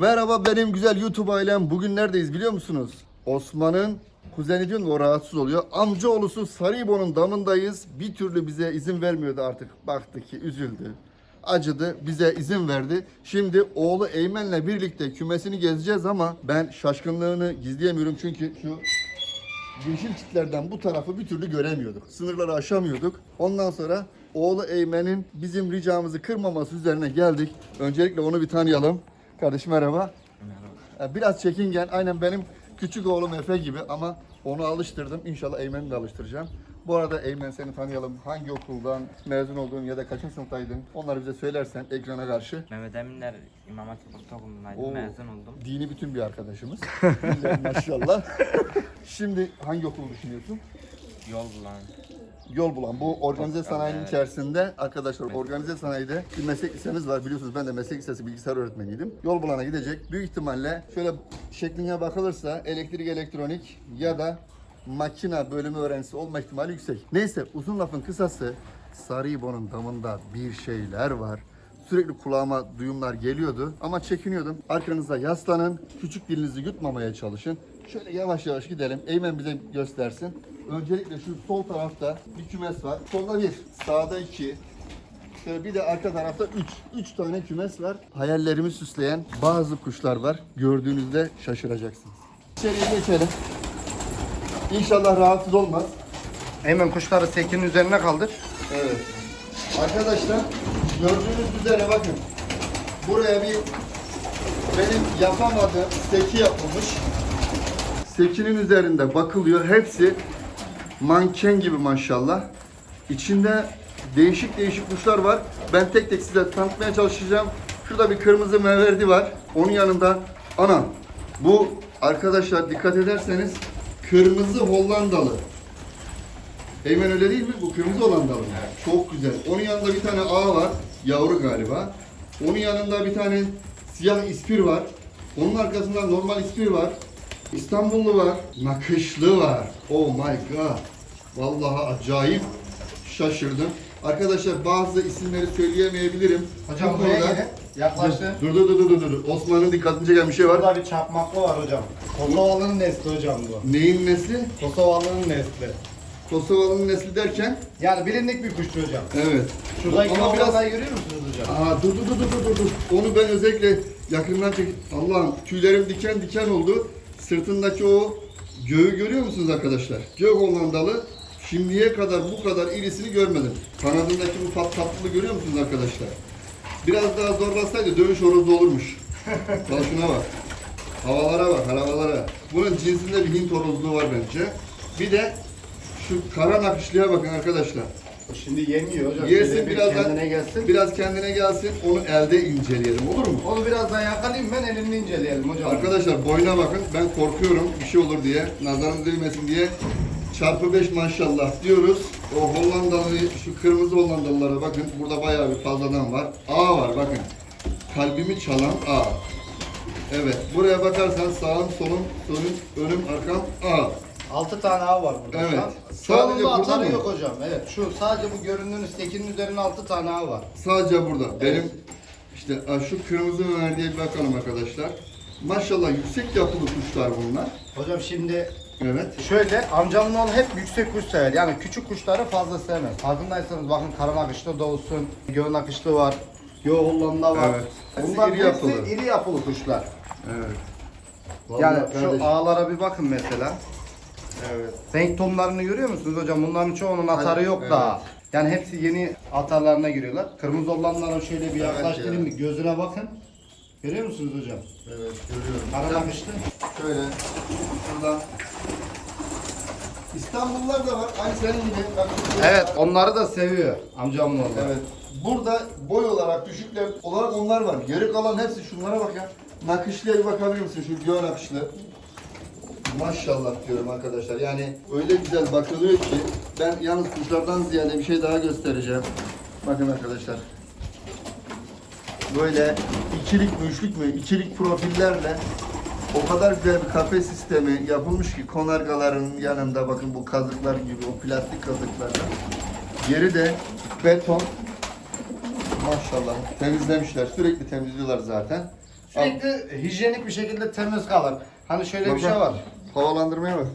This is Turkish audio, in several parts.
Merhaba benim güzel YouTube ailem. Bugün neredeyiz biliyor musunuz? Osman'ın kuzeni diyorum o rahatsız oluyor. Amcaoğlusu Sarıbo'nun damındayız. Bir türlü bize izin vermiyordu artık. Baktı ki üzüldü. Acıdı. Bize izin verdi. Şimdi oğlu Eymen'le birlikte kümesini gezeceğiz ama ben şaşkınlığını gizleyemiyorum çünkü şu yeşil çitlerden bu tarafı bir türlü göremiyorduk. Sınırları aşamıyorduk. Ondan sonra oğlu Eymen'in bizim ricamızı kırmaması üzerine geldik. Öncelikle onu bir tanıyalım. Kardeşim merhaba. Merhaba. Biraz çekingen. Aynen benim küçük oğlum Efe gibi ama onu alıştırdım. İnşallah Eymen'i de alıştıracağım. Bu arada Eymen seni tanıyalım. Hangi okuldan mezun oldun ya da kaçıncı sınıftaydın? Onları bize söylersen ekrana karşı. Mehmet Eminler İmam Hatip Ortaokulu'ndaydım. Oo. Mezun oldum. Dini bütün bir arkadaşımız. Billahi Maşallah. Şimdi hangi okulu düşünüyorsun? Yol bulan. Yol bulan bu organize sanayinin evet. içerisinde arkadaşlar organize sanayide bir meslek lisemiz var biliyorsunuz ben de meslek lisesi bilgisayar öğretmeniydim. Yol bulana gidecek büyük ihtimalle şöyle şekline bakılırsa elektrik elektronik ya da makina bölümü öğrencisi olma ihtimali yüksek. Neyse uzun lafın kısası Sarıbo'nun damında bir şeyler var. Sürekli kulağıma duyumlar geliyordu ama çekiniyordum. Arkanıza yaslanın, küçük dilinizi yutmamaya çalışın. Şöyle yavaş yavaş gidelim. Eymen bize göstersin. Öncelikle şu sol tarafta bir kümes var. Solda bir, sağda iki. Şöyle bir de arka tarafta üç. Üç tane kümes var. Hayallerimi süsleyen bazı kuşlar var. Gördüğünüzde şaşıracaksınız. İçeriye geçelim. İnşallah rahatsız olmaz. Hemen kuşları sekinin üzerine kaldır. Evet. Arkadaşlar gördüğünüz üzere bakın. Buraya bir benim yapamadığım seki yapılmış. Sekinin üzerinde bakılıyor. Hepsi manken gibi maşallah. İçinde değişik değişik kuşlar var. Ben tek tek size tanıtmaya çalışacağım. Şurada bir kırmızı meverdi var. Onun yanında ana. Bu arkadaşlar dikkat ederseniz kırmızı Hollandalı. Eymen öyle değil mi? Bu kırmızı olan dalı. Çok güzel. Onun yanında bir tane ağ var. Yavru galiba. Onun yanında bir tane siyah ispir var. Onun arkasında normal ispir var. İstanbullu var. Nakışlı var. Oh my god. Vallahi acayip şaşırdım. Arkadaşlar bazı isimleri söyleyemeyebilirim. Hocam Bu buraya konuda- gelin. Yaklaştı. Dur dur dur dur dur. dur. Osman'ın dikkatini çeken bir şey var. Burada bir çakmaklı var hocam. Kosovalı'nın nesli hocam bu. Neyin nesli? Kosovalı'nın nesli. Kosovalı'nın nesli derken? Yani bilindik bir kuştu hocam. Evet. Şuradaki Ama biraz biraz görüyor musunuz hocam? Aa dur dur dur dur dur dur. Onu ben özellikle yakından çek. Allah'ım tüylerim diken diken oldu. Sırtındaki o göğü görüyor musunuz arkadaşlar? Gök Hollandalı şimdiye kadar bu kadar irisini görmedim. Kanadındaki bu tat tatlılığı görüyor musunuz arkadaşlar? Biraz daha zorlasaydı dövüş horozu olurmuş. Bak şuna bak. Havalara bak, havalara. Bunun cinsinde bir Hint horozluğu var bence. Bir de şu kara nakışlıya bakın arkadaşlar. Şimdi yemiyor hocam. Yesin Şöyle bir birazdan. Kendine gelsin. Biraz kendine gelsin. Onu elde inceleyelim olur mu? Onu birazdan yakalayayım ben elimle inceleyelim hocam. Arkadaşlar boyuna bakın. Ben korkuyorum bir şey olur diye. Nazarınız değmesin diye. Çarpı 5 maşallah diyoruz. O Hollandalı, şu kırmızı Hollandalılara bakın. Burada bayağı bir fazladan var. A var bakın. Kalbimi çalan A. Evet. Buraya bakarsan sağım, solum, solum, önüm, arkam A. 6 tane av var burada. Evet. Sadece Çoğunun burada atarı mı? yok hocam. Evet şu sadece bu göründüğünüz sekinin üzerine 6 tane av var. Sadece burada. Benim işte şu kırmızı bir bakalım arkadaşlar. Maşallah yüksek yapılı kuşlar bunlar. Hocam şimdi Evet. Şöyle amcamın oğlu hep yüksek kuş sever. Yani küçük kuşları fazla sevmez. Farkındaysanız bakın karın akışlı da olsun, göğün akışlı var, göğü Hollanda var. Evet. Bunlar İri hepsi yapılı. iri yapılı kuşlar. Evet. yani Vallahi şu kardeşim, ağlara bir bakın mesela. Evet. Renk tonlarını görüyor musunuz hocam? Bunların çoğunun atarı yok evet. daha. Yani hepsi yeni atarlarına giriyorlar. Kırmızı olanlara şöyle bir Evet yaklaştırayım ya. bir gözüne bakın. Görüyor musunuz hocam? Evet görüyorum. Karın akışlı. Şöyle şurada İstanbullular da var. Aynı senin gibi. Evet onları da seviyor amcamın oğlu. Evet. Burada boy olarak düşükler olarak onlar var. Geri kalan hepsi şunlara bak ya. Nakışlıya bir bakabilir misin şu göğe nakışlı? Maşallah diyorum arkadaşlar. Yani öyle güzel bakılıyor ki ben yalnız kuşlardan ziyade bir şey daha göstereceğim. Bakın arkadaşlar. Böyle ikilik mi üçlük mü ikilik profillerle o kadar güzel bir kafes sistemi yapılmış ki konargaların yanında bakın bu kazıklar gibi o plastik kazıklarla. Geri de beton. Maşallah temizlemişler. Sürekli temizliyorlar zaten. Sürekli hijyenik bir şekilde temiz kalır. Hani şöyle bir Bak, şey bak. var. Havalandırmaya bak.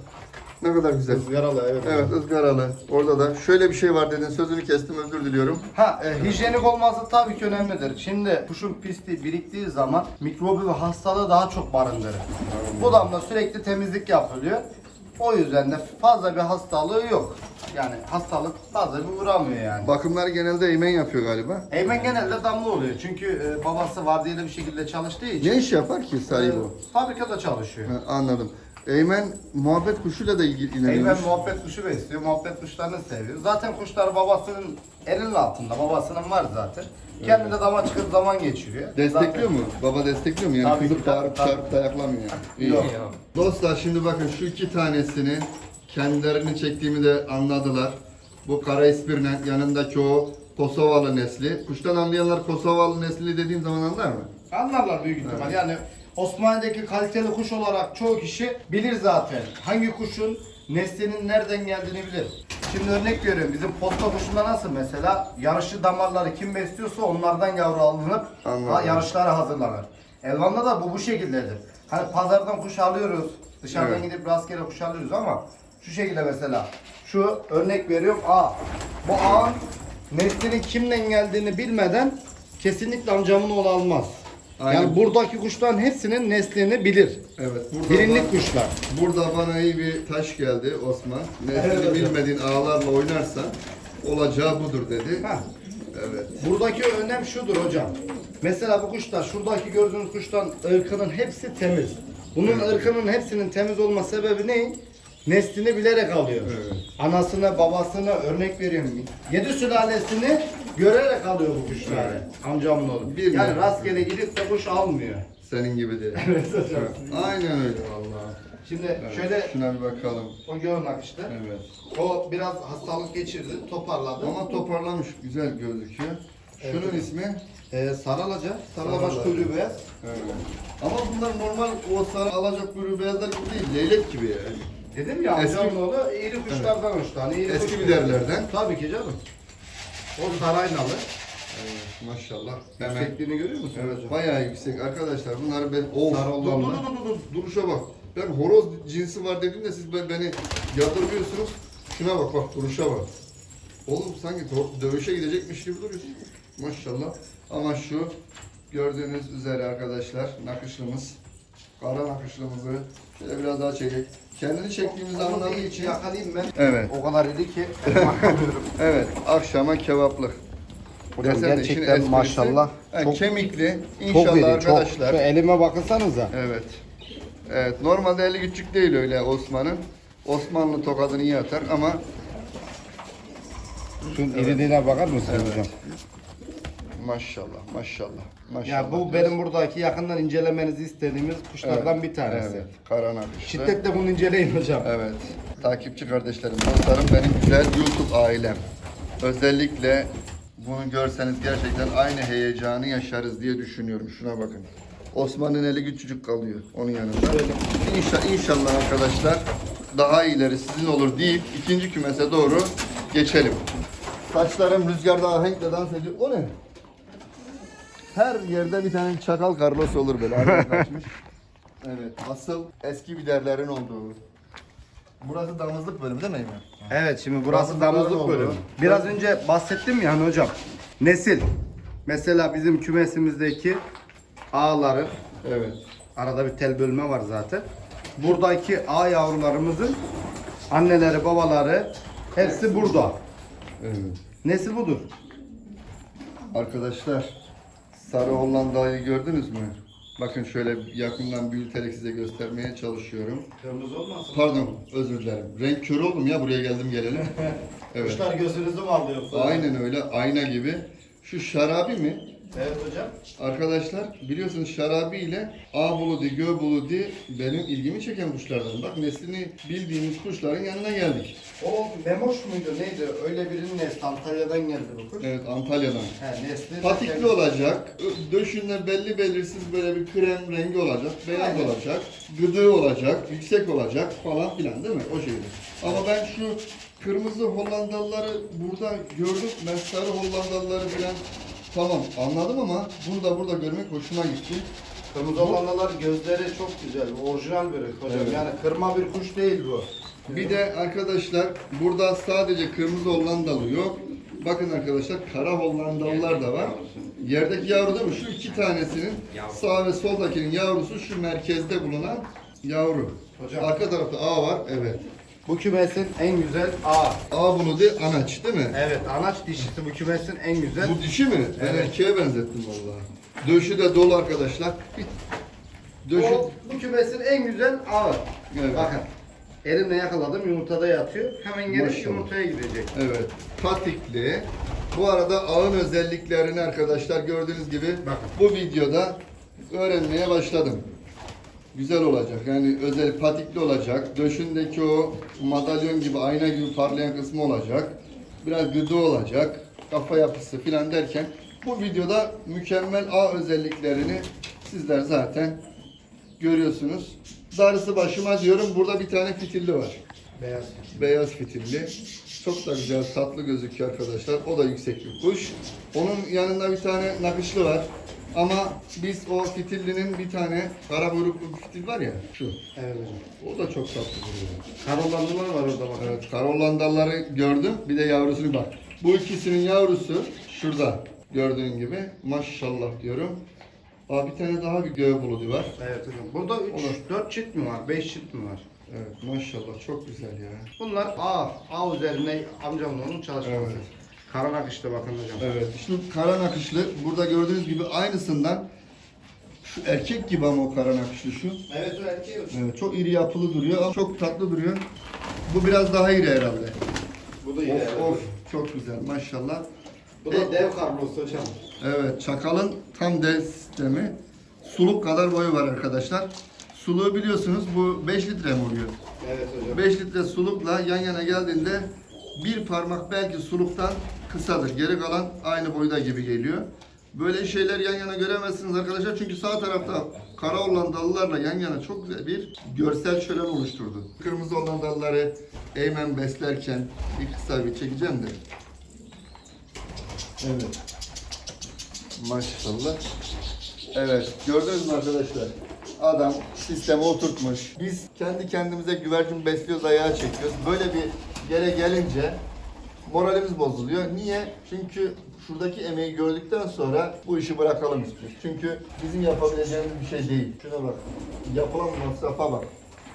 Ne kadar güzel. Izgaralı evet. Evet ızgaralı. Orada da şöyle bir şey var dedin. Sözünü kestim özür diliyorum. Ha e, hijyenik olması tabii ki önemlidir. Şimdi kuşun pisliği biriktiği zaman mikrobu ve hastalığı daha çok barındırır. Bu damda sürekli temizlik yapılıyor. O yüzden de fazla bir hastalığı yok. Yani hastalık fazla bir uğramıyor yani. Bakımları genelde Eymen yapıyor galiba. Eymen genelde damla oluyor. Çünkü e, babası vardiyeli bir şekilde çalıştığı için Ne iş yapar ki Salih bu? e, fabrikada çalışıyor. Ha, anladım. Eymen muhabbet kuşuyla da ilgileniyormuş. Eymen muhabbet kuşu besliyor, muhabbet kuşlarını seviyor. Zaten kuşlar babasının elinin altında, babasının var zaten. Kendi de dama çıkıp zaman geçiriyor. Destekliyor mu? Baba destekliyor mu? Yani Tabii ki, kızıp bağırıp tabii, çağırıp dayaklamıyor. İyi. Yok. Dostlar şimdi bakın şu iki tanesini kendilerini çektiğimi de anladılar. Bu kara ispirnen yanındaki o Kosovalı nesli. Kuştan anlayanlar Kosovalı nesli dediğim zaman anlar mı? Anlarlar büyük ihtimal. Yani Osmanlı'daki kaliteli kuş olarak çoğu kişi bilir zaten. Hangi kuşun neslinin nereden geldiğini bilir. Şimdi örnek veriyorum bizim posta kuşunda nasıl mesela yarışı damarları kim besliyorsa onlardan yavru alınıp Anladım. ha, yarışlara hazırlanır. Elvan'da da bu bu şekildedir. Hani pazardan kuş alıyoruz. Dışarıdan Evet. gidip rastgele kuş alıyoruz ama şu şekilde mesela şu örnek veriyorum A. Bu A'nın neslinin kimden geldiğini bilmeden kesinlikle amcamın oğlu almaz. Aynen. Yani buradaki kuşların hepsinin neslini bilir. Evet. Burada Bilinlik bana- kuşlar. Burada bana iyi bir taş geldi Osman. Neslini Evet bilmediğin ağlarla oynarsan olacağı budur dedi. Ha. Evet. Buradaki önem şudur hocam. Mesela bu kuşlar, şuradaki gördüğünüz kuşların ırkının hepsi temiz. Bunun ırkının hepsinin temiz olma sebebi ne? Neslini bilerek alıyor. Evet. Anasını, babasını örnek veriyorum. Yedi sülalesini görerek alıyor bu kuşları. Amcamın oğlu. Bir yani rastgele gidip de kuş almıyor. Senin gibi değil. Evet hocam. Aynen öyle vallahi. Şimdi Evet. şöyle Şuna bir bakalım. o görün akışta. Evet. O biraz hastalık geçirdi, toparladı. Ama toparlamış, güzel gözüküyor. Şunun ismi? Ee, saralaca, saralabaş kuyruğu beyaz. Evet. Ama bunlar normal o sarı alacak kuyruğu beyazlar gibi değil, leylek gibi yani. Dedim ya Eski- amcamın oğlu iri kuşlardan hoşlanıyor. iri Eski kuş biberlerden. Tabii ki canım. O saraynalı. Evet, maşallah. Hemen. Yüksekliğini görüyor musun Evet, hocam? bayağı yüksek arkadaşlar. Bunları ben... Of, Sarı dur, dur, olanlar. dur, dur, dur, duruşa bak. Ben horoz cinsi var dedim de siz ben, beni yadırgıyorsunuz. Şuna bak, bak duruşa bak. Oğlum sanki dövüşe gidecekmiş gibi duruyorsun. Maşallah. Ama şu gördüğünüz üzere arkadaşlar nakışlımız. Kara nakışlımızı şöyle biraz daha çekek. Kendini çektiğimiz anlamı Onu için. yakalayayım ben. Evet. O kadar iri ki. Evet, akşama kebaplık. Hocam gerçekten esprisi. maşallah Ha, çok, kemikli. çok İnşallah. Çok. arkadaşlar. Şu elime bakınsanıza. Evet. Evet, normalde eli küçük değil öyle Osman'ın. Osmanlı tokadını iyi atar ama Şunun iriliğine bakar mısınız hocam? Maşallah, maşallah, maşallah. Ya bu benim buradaki yakından incelemenizi istediğimiz kuşlardan bir tanesi. Evet, kara nakışlı. Şiddetle bunu inceleyin hocam. Evet. Takipçi kardeşlerim, dostlarım benim güzel YouTube ailem. Özellikle bunu görseniz gerçekten aynı heyecanı yaşarız diye düşünüyorum. Şuna bakın. Osman'ın eli küçücük kalıyor onun yanında. İnşallah, inşallah arkadaşlar daha iyileri sizin olur deyip ikinci kümese doğru geçelim. Saçlarım rüzgarda ahenkle dans ediyor. O ne? Her yerde bir tane çakal Carlos olur böyle. araya kaçmış. evet. Asıl eski biderlerin olduğu. Burası damızlık bölümü değil mi Eymen? Evet şimdi burası Damızlıkların damızlık olduğu. bölümü. Biraz önce bahsettim ya hani hocam. Nesil. Mesela bizim kümesimizdeki ağları Evet. arada bir tel bölme var zaten. Buradaki ağ yavrularımızın anneleri, babaları hepsi burada. Evet. Nesil budur. Arkadaşlar sarı Hollanda'yı gördünüz mü? Bakın şöyle yakından büyüterek size göstermeye çalışıyorum. Kırmızı olmasın? Pardon özür dilerim. Renk körü oldum ya buraya geldim gelelim. Evet. Kuşlar gözünüzü mü alıyor? Aynen öyle ayna gibi. Şu şarabi mi? Evet hocam. Arkadaşlar biliyorsunuz şarabi ile A buludi, gö buludi benim ilgimi çeken kuşlardan. Bak neslini bildiğimiz kuşların yanına geldik. O Memoş muydu neydi? Öyle birinin nesli Antalya'dan geldi bu kuş. Evet Antalya'dan. He, nesli Patikli olacak, ö- döşünde belli belirsiz böyle bir krem rengi olacak, beyaz Aynen. olacak, gıdığı olacak, yüksek olacak falan filan değil mi? O şekilde. Ama ben şu kırmızı Hollandalıları burada gördüm. Ben sarı Hollandalıları filan tamam anladım ama bunu da burada görmek hoşuma gitti. Kırmızı olanlar gözleri çok güzel. Orijinal bir hocam. Evet. Yani kırma bir kuş değil bu. Bir de arkadaşlar burada sadece kırmızı Hollandalı yok. Bakın arkadaşlar kara Hollandalılar da var. Yerdeki yavru değil mi? Şu iki tanesinin sağ ve soldakinin yavrusu şu merkezde bulunan yavru. Hocam. Arka tarafta A var. Evet. Bu kümesin en güzel A. A bunu de anaç değil mi? Evet anaç dişisi bu kümesin en güzel. Bu dişi mi? Ben Evet. erkeğe benzettim vallahi. Döşü de dolu arkadaşlar. Döşü O, bu kümesin en güzel A. Evet. Bakın. Elimle yakaladım yumurtada yatıyor. Hemen gelip Maşallah. yumurtaya gidecek. Evet. Patikli. Bu arada ağın özelliklerini arkadaşlar gördüğünüz gibi Bakın. bu videoda öğrenmeye başladım. Güzel olacak. Yani özel patikli olacak. Döşündeki o madalyon gibi ayna gibi parlayan kısmı olacak. Biraz gıdı olacak. Kafa yapısı filan derken bu videoda mükemmel ağ özelliklerini sizler zaten görüyorsunuz. Darısı başıma diyorum. Burada bir tane fitilli var. Beyaz. Beyaz fitilli. Çok da güzel, tatlı gözüküyor arkadaşlar. O da yüksek bir kuş. Onun yanında bir tane nakışlı var. Ama biz o fitillinin bir tane kara kuyruklu bir fitil var ya, şu. Evet hocam. O da çok tatlı duruyor. Karollandılar var orada bakın. Evet, kara Hollandalıları gördüm. Bir de yavrusunu bak. Bu ikisinin yavrusu şurada gördüğün gibi. Maşallah diyorum. Aa, bir tane daha bir göğe buludu var. Evet hocam. Burada 3, Olur. 4 çift mi var? 5 çift mi var? Evet, maşallah çok güzel ya. Bunlar A. A üzerinde amcamla onun çalışması. Evet. Karanak işte bakın hocam. Evet, şu kara nakışlı burada gördüğünüz gibi aynısından şu erkek gibi ama o kara nakışlı şu. Evet o erkeği hocam. Evet, çok iri yapılı duruyor ama çok tatlı duruyor. Bu biraz daha iri herhalde. Bu da iyi. Of of çok güzel maşallah. Bu da dev Carlos hocam. Evet çakalın tam dev sistemi. Suluk kadar boyu var arkadaşlar. Suluğu biliyorsunuz bu 5 litre mi oluyor? Evet hocam. 5 litre sulukla yan yana geldiğinde bir parmak belki suluktan kısadır. Geri kalan aynı boyda gibi geliyor. Böyle şeyler yan yana göremezsiniz arkadaşlar. Çünkü sağ tarafta kara Hollandalılarla yan yana çok güzel bir görsel şölen oluşturdu. Kırmızı Hollandalıları Eymen beslerken bir kısa bir çekeceğim de. Evet. Maşallah. Evet, gördünüz mü arkadaşlar? Adam sisteme oturtmuş. Biz kendi kendimize güvercin besliyoruz, ayağa çekiyoruz. Böyle bir yere gelince moralimiz bozuluyor. Niye? Çünkü şuradaki emeği gördükten sonra bu işi bırakalım istiyoruz. Çünkü bizim yapabileceğimiz bir şey değil. Şuna bak. Yapılan masrafa bak.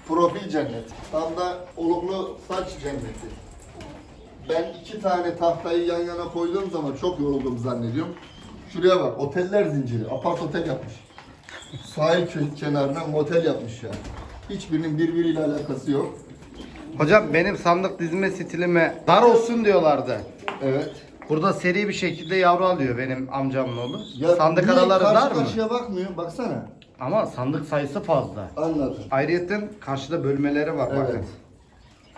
Profil cennet. Tam da oluklu saç cenneti. Ben iki tane tahtayı yan yana koyduğum zaman çok yoruldum zannediyorum. Şuraya bak, oteller zinciri, apart otel yapmış. Sahil kenarına motel yapmış ya. Hiçbirinin birbiriyle alakası yok. Hocam benim sandık dizme stilime dar olsun diyorlardı. Evet. Burada seri bir şekilde yavru alıyor benim amcamın oğlu. Ya sandık niye araları karşı dar mı? karşıya bakmıyor, baksana. Ama sandık sayısı fazla. Anladım. Ayrıyeten karşıda bölmeleri var bakın. Evet.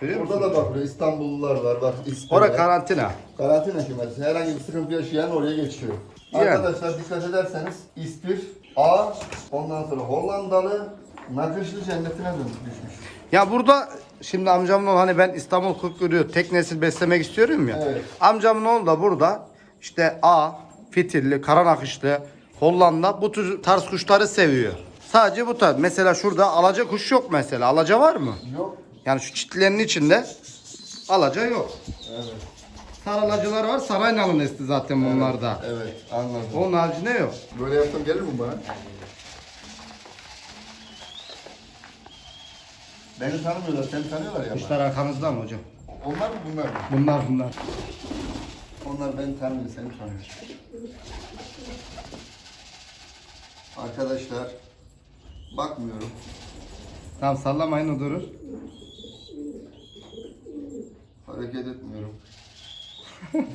Görüyor Burada musun? da bak buraya İstanbullular var, bak İspanya. Ora karantina. Karantina kümesi. Herhangi bir sıkıntı yaşayan oraya geçiyor. Yani. Arkadaşlar dikkat ederseniz İspir, A, ondan sonra Hollandalı, nakışlı cennetine düşmüş. Ya burada şimdi amcamın oğlu hani ben İstanbul Kurt görüyor tek nesil beslemek istiyorum ya. Evet. Amcamın oğlu da burada işte A, fitilli, karan akışlı, Hollanda bu tür tarz kuşları seviyor. Sadece bu tarz. Mesela şurada alaca kuş yok mesela. Alaca var mı? Yok. Yani şu çitlerin içinde alaca yok. Evet. Saralacılar var. Saraynalı nesli zaten bunlarda. Evet, anladım. Onun haricinde yok. Böyle yapsam gelir mi bana? Beni tanımıyorlar, seni tanıyorlar ya. Kuşlar arkamızda mı hocam? Onlar mı bunlar mı? Bunlar bunlar. Onlar beni tanımıyor, seni tanıyor. Arkadaşlar, bakmıyorum. Tamam sallamayın o durur. Hareket etmiyorum.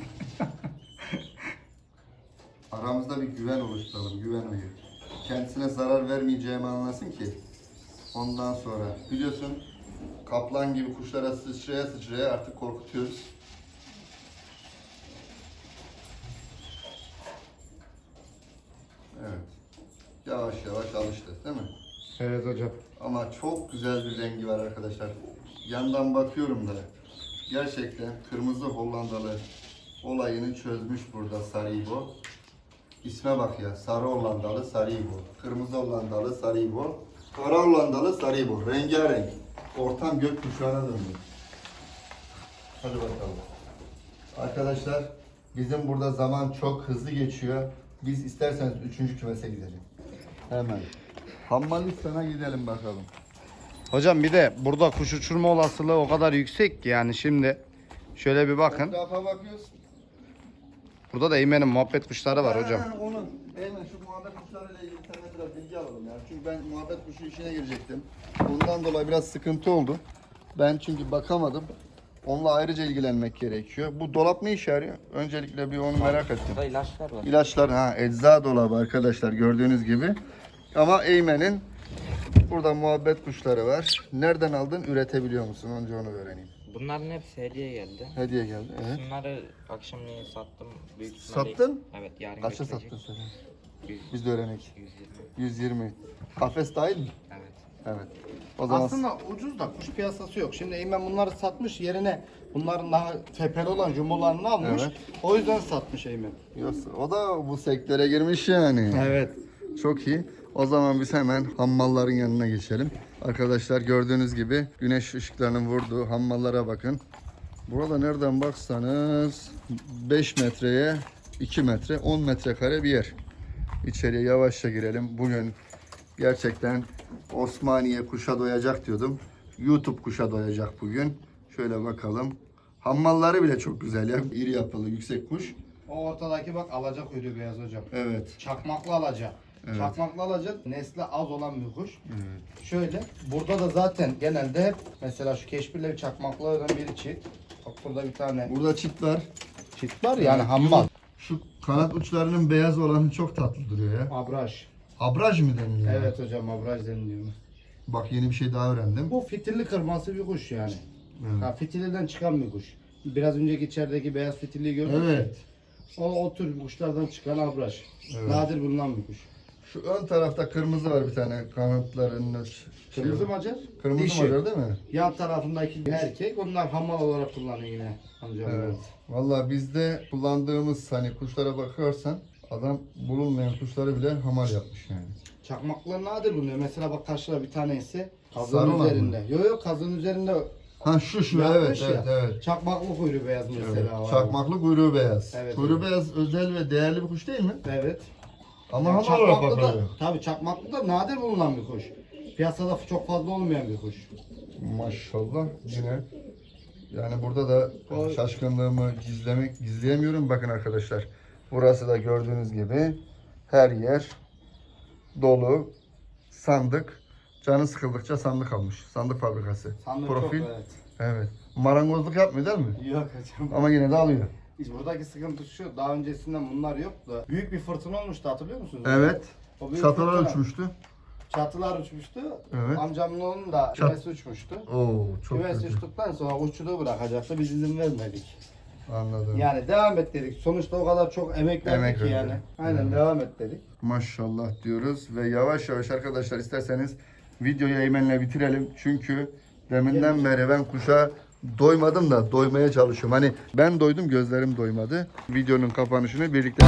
Aramızda bir güven oluşturalım, güven oyu. Kendisine zarar vermeyeceğimi anlasın ki ondan sonra biliyorsun kaplan gibi kuşlara sıçraya sıçraya artık korkutuyoruz. Evet. Yavaş yavaş alıştı değil mi? Evet hocam. Ama çok güzel bir rengi var arkadaşlar. Yandan bakıyorum da gerçekten kırmızı Hollandalı olayını çözmüş burada Saribo. İsme bak ya. Sarı Hollandalı sarı bu. Kırmızı Hollandalı sarı bu. Kara Hollandalı sarı bu. Rengarenk. Ortam gök kuşağına döndü. Hadi bakalım. Arkadaşlar bizim burada zaman çok hızlı geçiyor. Biz isterseniz üçüncü kümese gidelim. Hemen. Hammalistan'a gidelim bakalım. Hocam bir de burada kuş uçurma olasılığı o kadar yüksek ki yani şimdi şöyle bir bakın. Etrafa bakıyorsun. Burada da Eymen'in muhabbet kuşları var hocam. Ha, onu. Eymen şu muhabbet kuşlarıyla ilgili senden biraz bilgi alalım ya. Çünkü ben muhabbet kuşu işine girecektim. Bundan dolayı biraz sıkıntı oldu. Ben çünkü bakamadım. Onunla ayrıca ilgilenmek gerekiyor. Bu dolap ne işe yarıyor? Öncelikle bir onu merak ettim. Burada ilaçlar var. İlaçlar ha ecza dolabı arkadaşlar gördüğünüz gibi. Ama Eymen'in burada muhabbet kuşları var. Nereden aldın? Üretebiliyor musun? Önce onu öğreneyim. Bunların hepsi hediye geldi. Hediye geldi. Evet. Bunları akşamleyin sattım. Büyük ihtimalle- Sattın? Evet yarın Kaça götürecek. sattın sen? Yüz- Biz de öğrenek. 120. 120. Kafes dahil mi? Evet. Evet. O zaman Aslında ucuz da kuş piyasası yok. Şimdi Eymen bunları satmış yerine bunların daha tepeli olan jumbolarını almış. Evet. O yüzden satmış Eymen. Yoksa o da bu sektöre girmiş yani. Evet. Çok iyi. O zaman biz hemen hammalların yanına geçelim. Arkadaşlar gördüğünüz gibi güneş ışıklarının vurduğu hammallara bakın. Burada nereden baksanız 5 metreye 2 metre 10 metrekare bir yer. İçeriye yavaşça girelim. Bugün gerçekten Osmaniye kuşa doyacak diyordum. YouTube kuşa doyacak bugün. Şöyle bakalım. Hammalları bile çok güzel ya. İri yapılı yüksek kuş. O ortadaki bak alacak ödü beyaz hocam. Evet. Çakmaklı alacak. Evet. Çakmaklı alacak nesli az olan bir kuş. Şöyle burada da zaten genelde hep mesela şu keşbirle çakmaklılardan biri çift. Bak burada bir tane Burada çift var. çift var yani hammal. Şu kanat uçlarının beyaz olanı çok tatlı duruyor ya. Abraj. Abraj mı deniliyor? Evet hocam abraj deniliyor. Bak yeni bir şey daha öğrendim. Bu fitilli kırması bir kuş yani. Evet. Ha, fitiliden çıkan bir kuş. Biraz önceki içerideki beyaz fitilliyi gördün mü? Evet. O, o tür kuşlardan çıkan abraj. Evet. Nadir bulunan bir kuş. Şu ön tarafta kırmızı var bir tane kanatlarının şey Kırmızı var. macar. Kırmızı dişi. macar değil mi? Yan tarafındaki erkek. Onlar hamal olarak kullanıyor yine. Amcam. Evet. Vallahi bizde kullandığımız hani kuşlara bakarsan adam bulunmayan kuşları bile hamal yapmış yani. Çakmaklar nadir bulunuyor. Mesela bak karşıda bir tanesi Sarı kazın olan üzerinde. Yok yok kazın üzerinde Ha şu şu Yapmış evet ya. evet evet. çakmaklı kuyruğu beyaz Evet. mesela var. Çakmaklı kuyruğu beyaz. Evet, kuyruğu evet. beyaz özel ve değerli bir kuş değil mi? Evet. Ama Yani hamal olarak çakmaklı bakılıyor. da, tabii çakmaklı da nadir bulunan bir kuş. Piyasada çok fazla olmayan bir kuş. Maşallah yine. Yani burada da şaşkınlığımı gizlemek gizleyemiyorum. Bakın arkadaşlar. Burası da gördüğünüz gibi her yer dolu. Sandık. Canı sıkıldıkça sandık almış. Sandık fabrikası. Sandık Profil. çok evet. Evet. Marangozluk yapmıyor değil mi? Yok hocam. Ama yine de alıyor. Biz buradaki sıkıntı şu, daha öncesinden bunlar yoktu. Büyük bir fırtına olmuştu hatırlıyor musunuz? Evet. O büyük Çatılar fırtına- uçmuştu. Çatılar uçmuştu. Evet. Amcamın oğlunun da kümesi uçmuştu. Oo çok Kümesi kötü. uçtuktan sonra uçuduğu bırakacaktı. Biz izin vermedik. Anladım. Yani devam et dedik. Sonuçta o kadar çok emek verdik Emek ki verdik. yani. Aynen devam et dedik. Maşallah diyoruz ve yavaş yavaş arkadaşlar isterseniz videoyu Eymen'le bitirelim. Çünkü deminden beri ben kuşa doymadım da doymaya çalışıyorum. Hani ben doydum gözlerim doymadı. Videonun kapanışını birlikte